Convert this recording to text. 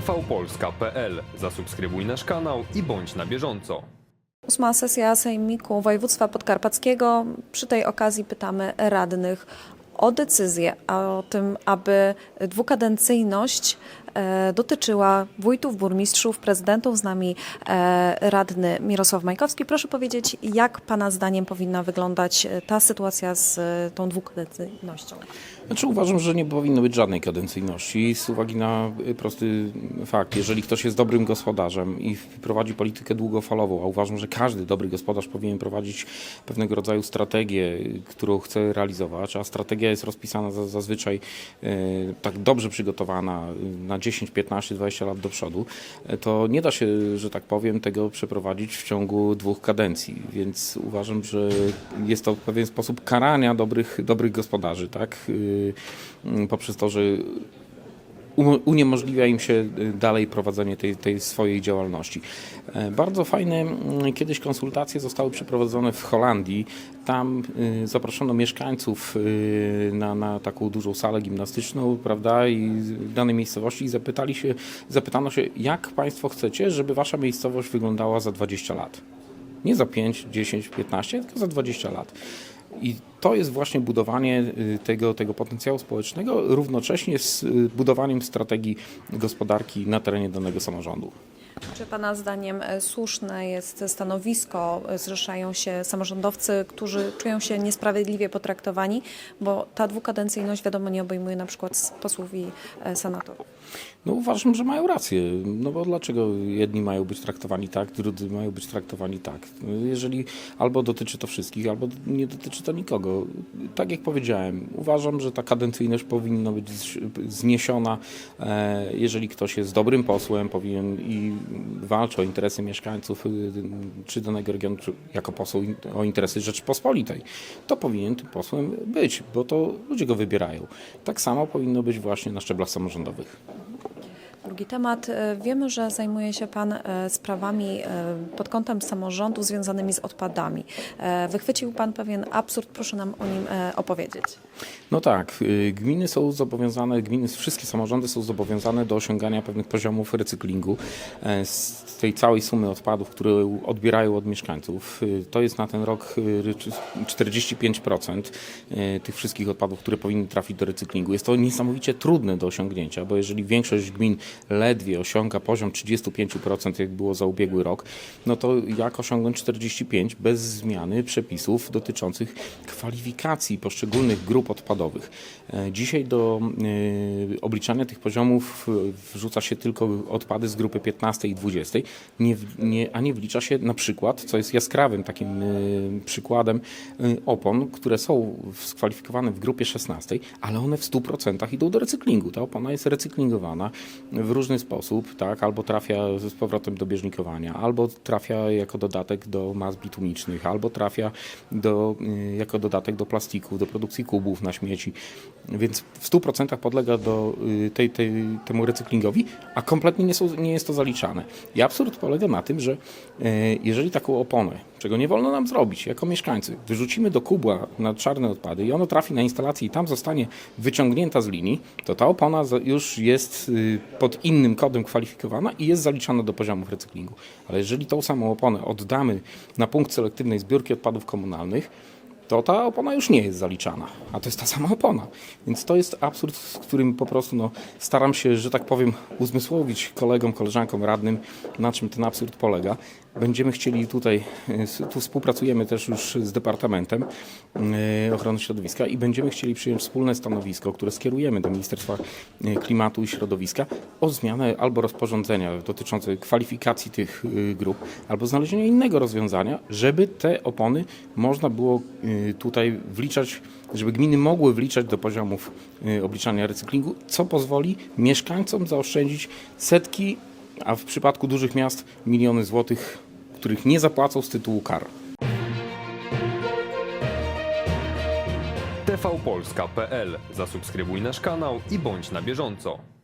tvpolska.pl. Zasubskrybuj nasz kanał i bądź na bieżąco. Ósma sesja Sejmiku Województwa Podkarpackiego. Przy tej okazji pytamy radnych o decyzję, o tym, aby dwukadencyjność dotyczyła wójtów, burmistrzów, prezydentów. Z nami e, radny Mirosław Majkowski. Proszę powiedzieć, jak Pana zdaniem powinna wyglądać e, ta sytuacja z e, tą dwukadencyjnością? Znaczy uważam, że nie powinno być żadnej kadencyjności z uwagi na prosty fakt. Jeżeli ktoś jest dobrym gospodarzem i prowadzi politykę długofalową, a uważam, że każdy dobry gospodarz powinien prowadzić pewnego rodzaju strategię, którą chce realizować, a strategia jest rozpisana za- zazwyczaj tak dobrze przygotowana na 10, 15, 20 lat do przodu, y, to nie da się, że tak powiem, tego przeprowadzić w ciągu dwóch kadencji. Więc uważam, że jest to pewien sposób karania dobrych, dobrych gospodarzy, tak? Y, y, Poprzez to, że uniemożliwia im się y, dalej prowadzenie tej, tej swojej działalności. E, Bardzo fajne kiedyś konsultacje zostały przeprowadzone w Holandii. Tam y, zaproszono mieszkańców y, na, na taką dużą salę gimnastyczną, prawda, i danej miejscowości i zapytali się, zapytano się, jak Państwo chcecie, żeby Wasza miejscowość wyglądała za 20 lat. Nie za 5, 10, 15, tylko za 20 lat. I to jest właśnie budowanie y, tego, tego potencjału społecznego równocześnie z y, budowaniem strategii gospodarki na terenie danego samorządu. Czy Pana zdaniem e, słuszne jest stanowisko, e, zrzeszają się samorządowcy, którzy czują się niesprawiedliwie potraktowani, bo ta dwukadencyjność wiadomo nie obejmuje na przykład posłów i e, senatorów. No uważam, że mają rację. No bo dlaczego jedni mają być traktowani tak, drudzy mają być traktowani tak? Jeżeli albo dotyczy to wszystkich, albo nie dotyczy to nikogo. Tak jak powiedziałem, uważam, że ta kadencyjność powinna być zniesiona. E, Jeżeli ktoś jest dobrym posłem, powinien i walczy o interesy mieszkańców y, czy danego regionu, czy jako poseł o interesy Rzeczypospolitej, to powinien tym posłem być, bo to ludzie go wybierają. Tak samo powinno być właśnie na szczeblach samorządowych. Drugi temat. E, Wiemy, że zajmuje się Pan e, sprawami e, pod kątem samorządu związanymi z odpadami. Wychwycił Pan pewien absurd, proszę nam o nim opowiedzieć. No tak, y, gminy są zobowiązane, gminy, wszystkie samorządy są zobowiązane do osiągania pewnych poziomów recyklingu z tej całej sumy odpadów, które odbierają od mieszkańców. Y, To jest na ten rok y, czy- 45% y, tych wszystkich odpadów, które powinny trafić do recyklingu. Jest to niesamowicie trudne do osiągnięcia, bo jeżeli większość gmin ledwie osiąga poziom 35%, jak było za ubiegły rok, no to jak osiągnąć 45% bez zmiany przepisów dotyczących kwalifikacji poszczególnych grup odpadowych. E, Dzisiaj do e, obliczania tych poziomów e, wrzuca się tylko odpady z grupy 15 i 20, nie, nie, a nie wlicza się na przykład, co jest jaskrawym takim przykładem, opon, które są skwalifikowane w grupie 16, ale one w 100% idą do recyklingu. Ta opona jest recyklingowana w różny sposób, tak, albo trafia z powrotem do bieżnikowania, albo trafia jako dodatek do mas bitumicznych, albo trafia do, y, jako dodatek do plastiku, do produkcji kubów na śmieci. Więc w 100% podlega do y, tej, tej, temu recyklingowi, a kompletnie nie, są, nie jest to zaliczane. I absurd polega na tym, że y, jeżeli taką oponę, czego nie wolno nam zrobić jako mieszkańcy, wyrzucimy do kubła na czarne odpady i ono trafi na instalację i tam zostanie wyciągnięta z linii, to ta opona już jest y, pod innym kodem kwalifikowana i jest zaliczana do poziomów recyklingu. Ale jeżeli tą samą oponę oddamy na punkt selektywnej zbiórki odpadów komunalnych, to ta opona już nie jest zaliczana, a to jest ta sama opona. Więc to jest absurd, z którym po prostu no, staram się, że tak powiem, uzmysłowić kolegom, koleżankom radnym, na czym ten absurd polega. Będziemy chcieli tutaj, s- tu współpracujemy też już z Departamentem y, Ochrony Środowiska i będziemy chcieli przyjąć wspólne stanowisko, które skierujemy do Ministerstwa y, Klimatu i Środowiska o zmianę albo rozporządzenia dotyczące kwalifikacji tych grup, albo znalezienia innego rozwiązania, żeby te opony można było tutaj wliczać, żeby gminy mogły wliczać do poziomów y, obliczania recyklingu, co pozwoli mieszkańcom zaoszczędzić setki, a w przypadku dużych miast miliony złotych, których nie zapłacą z tytułu kar. tvpolska.pl. Zasubskrybuj nasz kanał i bądź na bieżąco.